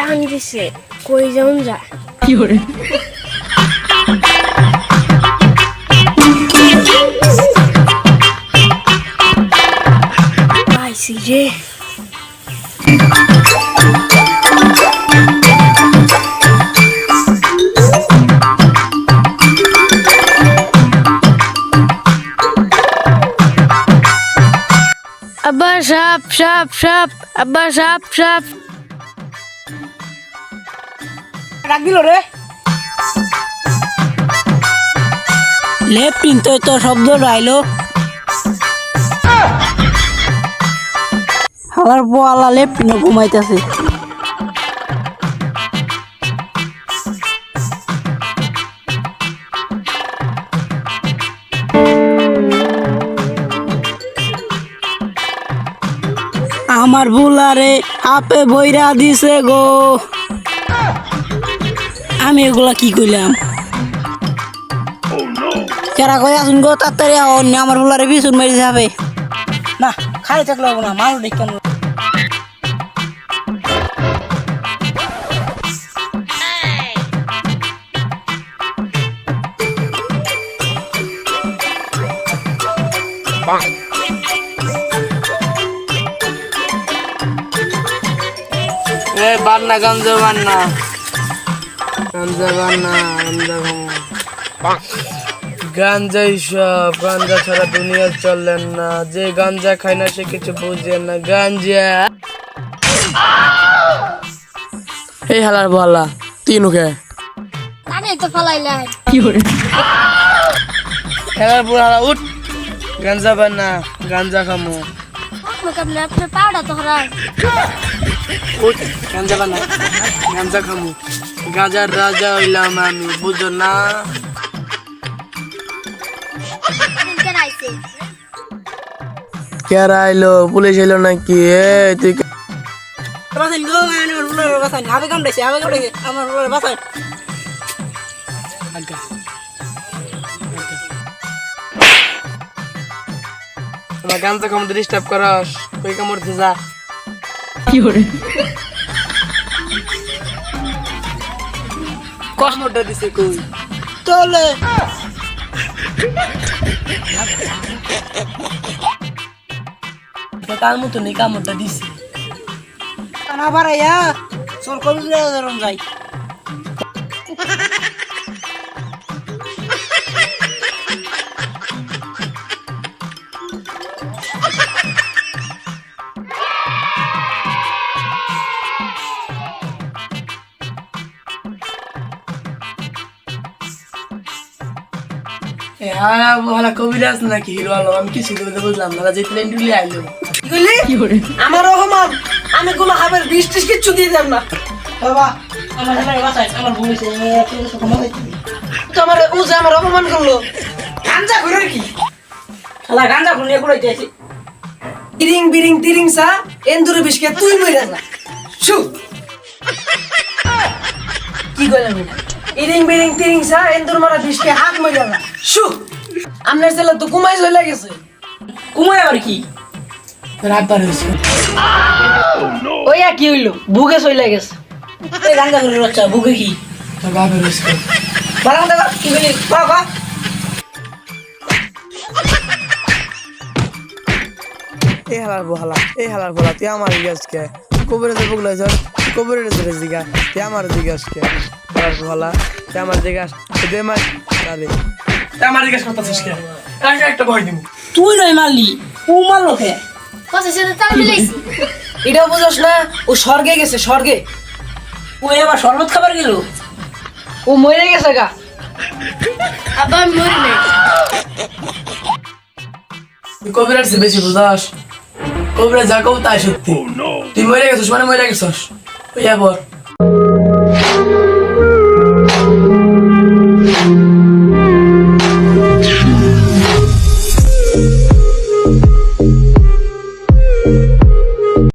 পাইছে কই যেমন যায় পাইছি রে আব্বা সাপ সাপ সাপ আব্বা সাপ সাপ ডাক দিল রে। লেফটিন তো তো শব্দ রাইলো। হালার পোয়ালা লেফটিনও ঘুমাইতেছে। আমার বুলারে আপে বইরা দিছে গো। আমি এগুলা কি কইলাম? কেরা কই আসুন গো, তাড়াতাড়ি অন্য আমার বুলারে বিছুন মেরে যাবে না, খালি থাকলে হবে না মাল দেখ কেন এ, বান্না গাঞ্জা বান্না। গাঞ্জাই সব গাঞ্জা ছাড়া দুনিয়া চলেন না। যে গাঞ্জা খায় না সে কিছু বুঝে না। গাঞ্জা। এই হালার বলা তিন ওকে আরে তো ফলাইলাই খেলার পুরো হালা উঠ। গাঞ্জা বান্না গাঞ্জা খামো। আপনি পাউডা তো উঠ। গাঞ্জা বান্না গাঞ্জা খামো। গাঁজার রাজা হইলাম আমি বুঝো না? কেরা আইলো? পুলিশ এলো নাকি? এ তুই কে- বাসাইন গো আমার বুলারে বাসাইন আবে কামড়াইছে কামড়টা দিছে কই? তোলে তার মতো নেই কামড়টা দিছে। না বাড়াইয়া চল কবি যাই। কবিরাজ নাকি হিরো আলম আমি কিছু বলতে বুঝলাম না যে প্লেন ডুলে আইলো কি বললি আমার রহমান আমি কোনো হাবের বিষ টিস কিচ্ছু দিয়ে দেব না বাবা আমার আমার বাসায় আমার ভূমিছে তো ও যে আমার অপমান করল গাঞ্জা ঘুরে কি শালা গাঞ্জা ঘুরে করে দিয়েছি তিরিং বিরিং তিরিং সা এন্দুরে বিশকে তুই মইরা যা শু কি? ইরিং বিরিং তিরিং সা এন্দুর মারা বিশকে হাত মইরা যা। শু! আমনের ছেলে তো কুমাই চলে গেছে। কুমাই আবার কি? রাত পার হয়েছে ওই আর কি হইল? বুকে চলে গেছে। এই গাঞ্জা ঘুরে বাচ্চা বুকে কি? তোর বাপের হয়েছে বারাম দেখা কি বলি? কয়া কয়া এই হালার বহালা এই হালার তুই আমার জিজ্ঞাস কে? কবরে যে বগলা যাস কবরে যে জিজ্ঞাস তুই আমার জিজ্ঞাস বহালা তুই আমার জিজ্ঞাস দে মাই তাহলে আমার জিজ্ঞাস করতেছিস কে? আমি একটা ভয় দিব তুই নয় মারলি ও মারলো কে? কত সেটা তাল মিলাইছি। এটাও বুঝোস না ও স্বর্গে গেছে স্বর্গে। ও এবার শরবত খাবার গেল? ও মরে গেছে গা। আমি মরি নাই। চেয়ে বেশি বুঝাস। কবিরা যা কব তাই সত্যি। তুই মরে গেছিস মানে মরে গেছিস। ওই আবার।